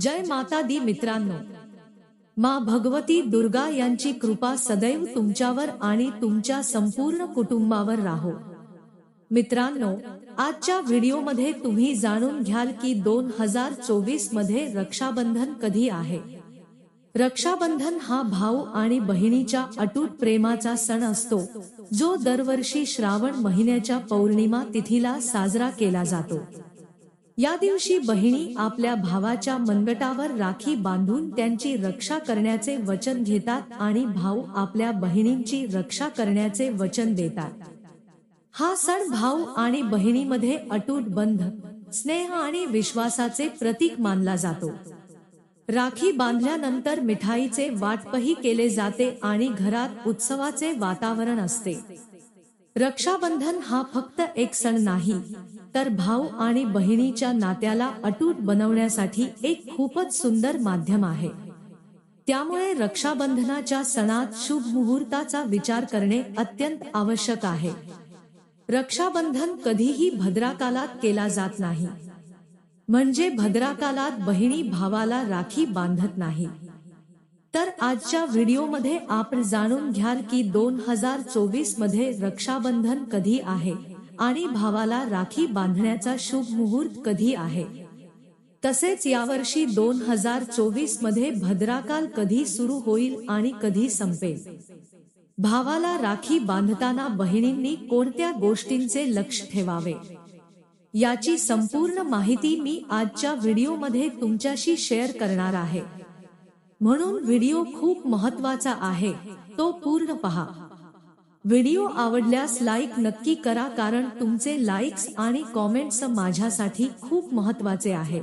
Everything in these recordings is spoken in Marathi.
जय माता दी मित्रांनो. मा भगवती दुर्गा यांची कृपा सदैव तुमच्यावर आणि तुमच्या संपूर्ण कुटुंबावर राहो. मित्रांनो आजच्या व्हिडिओमध्ये तुम्ही जाणून घ्याल की दोन हजार चोवीसमध्ये रक्षाबंधन कधी आहे? रक्षाबंधन हा भाऊ आणि बहिणीच्या अटूट प्रेमाचा सण असतो जो दरवर्षी श्रावण महिन्याच्या पौर्णिमा तिथीला साजरा केला जातो. या दिवशी बहिणी आपल्या भावाच्या मनगटावर राखी बांधून त्यांची रक्षा करण्याचे वचन घेतात आणि भाऊ आपल्या बहिणींची रक्षा करण्याचे वचन देतात. हा सण भाऊ आणि बहिणीमध्ये अटूट बंध स्नेह आणि विश्वासाचे प्रतीक मानला जातो. राखी बांधल्यानंतर मिठाईचे वाटपही केले जाते आणि घरात उत्सवाचे वातावरण असते. रक्षाबंधन हा फक्त एक सण नाही तर भाऊ आणि बहिणीच्या नात्याला अटूट बनवण्यासाठी एक खूपच सुंदर माध्यम आहे. त्यामुळे रक्षाबंधनाच्या सणात शुभ मुहूर्ताचा विचार करणे अत्यंत आवश्यक आहे. रक्षाबंधन कधीही भद्राकालात केला जात नाही. म्हणजे भद्राकालात बहिणी भावाला राखी बांधत नाही. तर आजच्या व्हिडिओमध्ये आपण जाणून घ्याल की दोन हजार चोवीसमध्ये रक्षाबंधन कधी आहे? आणि भावाला राखी बांधण्याचा शुभ मुहूर्त कधी आहे? तसेच यावर्षी दोन हजार चोवीसमध्ये भद्राकाल कधी सुरू होईल आणि कधी संपेल? भावाला राखी बांधताना बहिणींनी कोणत्या गोष्टींचे लक्ष ठेवावे? याची संपूर्ण माहिती मी आजच्या व्हिडिओमध्ये तुमच्याशी शेअर करणार आहे. म्हणून व्हिडिओ खूप महत्त्वाचा आहे. तो पूर्ण पहा. व्हिडिओ आवडल्यास लाईक नक्की करा कारण तुमचे लाईक्स आणि कॉमेंट्स माझ्यासाठी खूप महत्त्वाचे आहे.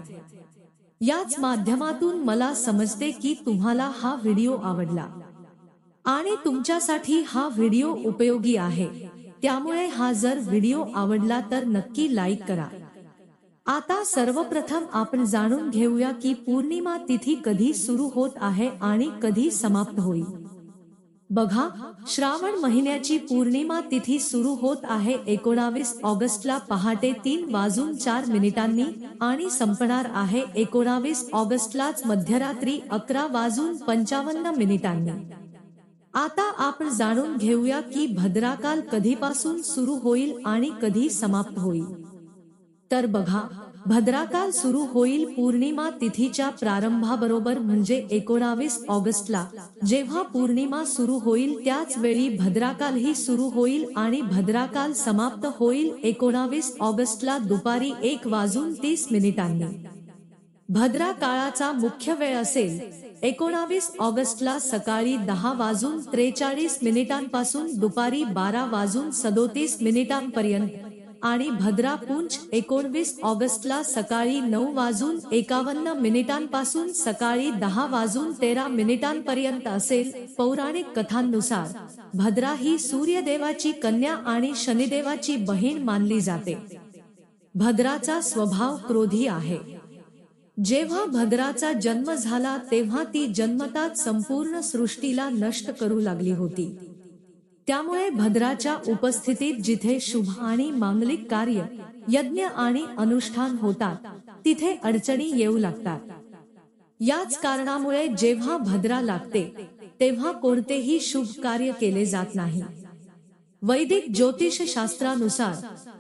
याच माध्यमातून मला समजते की तुम्हाला हा व्हिडिओ आवडला. आणि तुमच्यासाठी हा व्हिडिओ उपयोगी आहे. त्यामुळे हा जर व्हिडिओ आवडला तर नक्की लाईक करा. आता सर्वप्रथम आपण जाणून घेऊया की पौर्णिमा तिथी कधी सुरू होत आहे आणि कधी समाप्त होईल. बघा श्रावण महिन्याची पौर्णिमा तिथी सुरू होत आहे. एकोणावीस ऑगस्टला पहाटे तीन वाजून चार मिनिटांनी आणि संपणार आहे. एकोणावीस ऑगस्टलाच मध्यरात्री अकरा वाजून पंचावन्न मिनिटांनी. आता आपण जाणून घेऊया की भद्राकाल कधीपासून सुरू होईल आणि कधी समाप्त होईल. तर बघा भद्राकाल सुरू होईल पौर्णिमा तिथीच्या प्रारंभाबरोबर म्हणजे एकोणावीस ऑगस्टला. जेव्हा पौर्णिमा सुरू होईल त्याच वेळी भद्राकाल ही सुरू होईल आणि भद्राकाल समाप्त होईल एकोणावीस ऑगस्टला दुपारी एक वाजून तीस मिनिटांनी. भद्रा काळाचा मुख्य वेळ असेल एकोणावीस ऑगस्टला सकाळी दहा वाजून त्रेचाळीस मिनिटांपासून दुपारी बारा वाजून सदोतीस मिनिटांपर्यंत. आणि भद्रा पुंछ एकोणवीस ऑगस्टला सकाळी नऊ वाजून एकावन्न मिनिटांपासून सकाळी दहा वाजून तेरा मिनिटांपर्यंत असेल पौराणिक कथांनुसार. भद्रा ही सूर्यदेवाची कन्या आणि शनिदेवाची बहीण मानली जाते. भद्राचा स्वभाव क्रोधी आहे. जेव्हा भद्राचा जन्म झाला तेव्हा ती जन्मतात संपूर्ण सृष्टीला नष्ट करू लागली होती. त्यामुळे भद्राच्या उपस्थितीत जिथे शुभ आणि मांगलिक कार्य यज्ञ आणि अनुष्ठान होतात तिथे अडचणी येऊ लागतात. याच कारणामुळे जेव्हा भद्रा लागते तेव्हा कोणतेही शुभ कार्य केले जात नाही. वैदिक ज्योतिष शास्त्रानुसार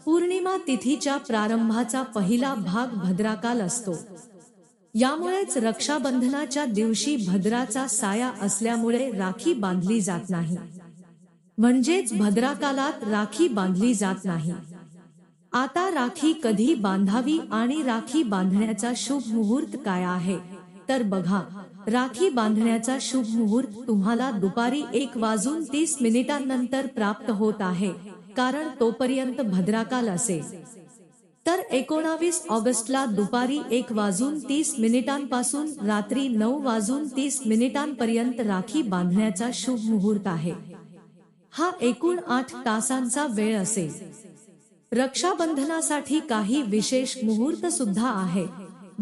पौर्णिमा तिथीच्या प्रारंभाचा पहिला भाग भद्राकाल असतो. यामुळेच रक्षाबंधनाच्या दिवशी भद्राचा साया असल्यामुळे राखी बांधली जात नाही. म्हणजेच भद्राकालात राखी बांधली जात नाही. आता राखी कधी बांधावी आणि राखी बांधण्याचा शुभ मुहूर्त काय आहे? तर बघा राखी बांधण्याचा शुभ मुहूर्त तुम्हाला दुपारी एक वाजून तीस मिनिटांनंतर प्राप्त होत आहे कारण तोपर्यंत भद्राकाल असेल. तर एकोणावीस ऑगस्टला दुपारी एक वाजून तीस मिनिटांपासून रात्री नऊ वाजून तीस मिनिटांपर्यंत राखी बांधण्याचा शुभ मुहूर्त आहे. हा एकूण आठ तासांचा वेळ असेल. रक्षाबंधनासाठी काही विशेष मुहूर्त सुद्धा आहे.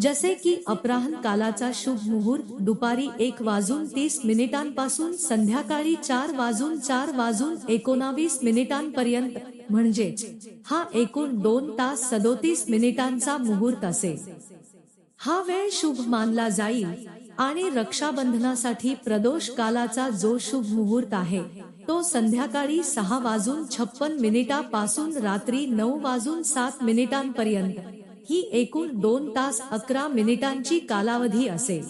जसे की अपराहन कालाचा शुभ मुहूर्त दुपारी एक वाजून तीस मिनिटांपासून संध्याकाळी चार वाजून चार वाजून एकोणावीस मिनिटांपर्यंत. म्हणजे हा एकूण दोन तास सदोतीस मिनिटांचा मुहूर्त असेल. हा वेळ शुभ मानला जाईल आणि रक्षाबंधनासाठी प्रदोष कालाचा जो शुभ मुहूर्त आहे. तो संध्याकाळी सहा वाजून छप्पन मिनिटापासून रात्री नऊ वाजून सात मिनिटांपर्यंत. ही एकूण दोन तास अकरा मिनिटांची कालावधी असेल.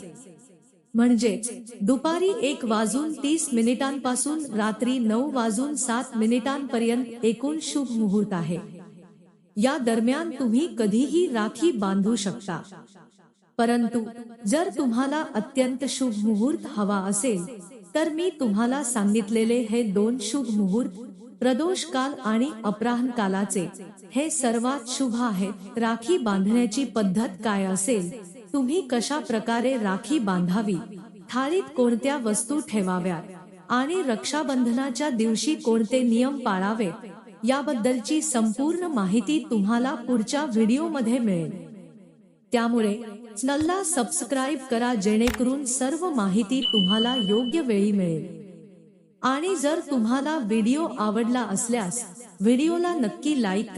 म्हणजेच दुपारी एक वाजून तीस मिनिटांपासून रात्री नऊ वाजून सात मिनिटांपर्यंत एकूण शुभ मुहूर्त आहे. या दरम्यान तुम्ही कधीही राखी बांधू शकता. परंतु जर तुम्हाला अत्यंत शुभ मुहूर्त हवा असेल तर मी तुम्हाला सांगितलेले हे दोन शुभ मुहूर्त प्रदोष काल आणि अपराहन कालाचे. हे सर्वात शुभ आहेत. राखी बांधण्याची पद्धत काय असेल? तुम्ही कशा प्रकारे राखी बांधावी? थाळीत कोणत्या वस्तू ठेवाव्यात? आणि रक्षाबंधनाच्या दिवशी कोणते नियम पाळावे याबद्दलची संपूर्ण माहिती तुम्हाला पुढच्या व्हिडिओमध्ये मिळेल. त्यामुळे चॅनलला सबस्क्राईब करा जेणेकरून सर्व माहिती तुम्हाला योग्य वेळी मिळेल. आणि जर तुम्हाला व्हिडिओ आवडला असल्यास व्हिडिओला नक्की लाईक करा.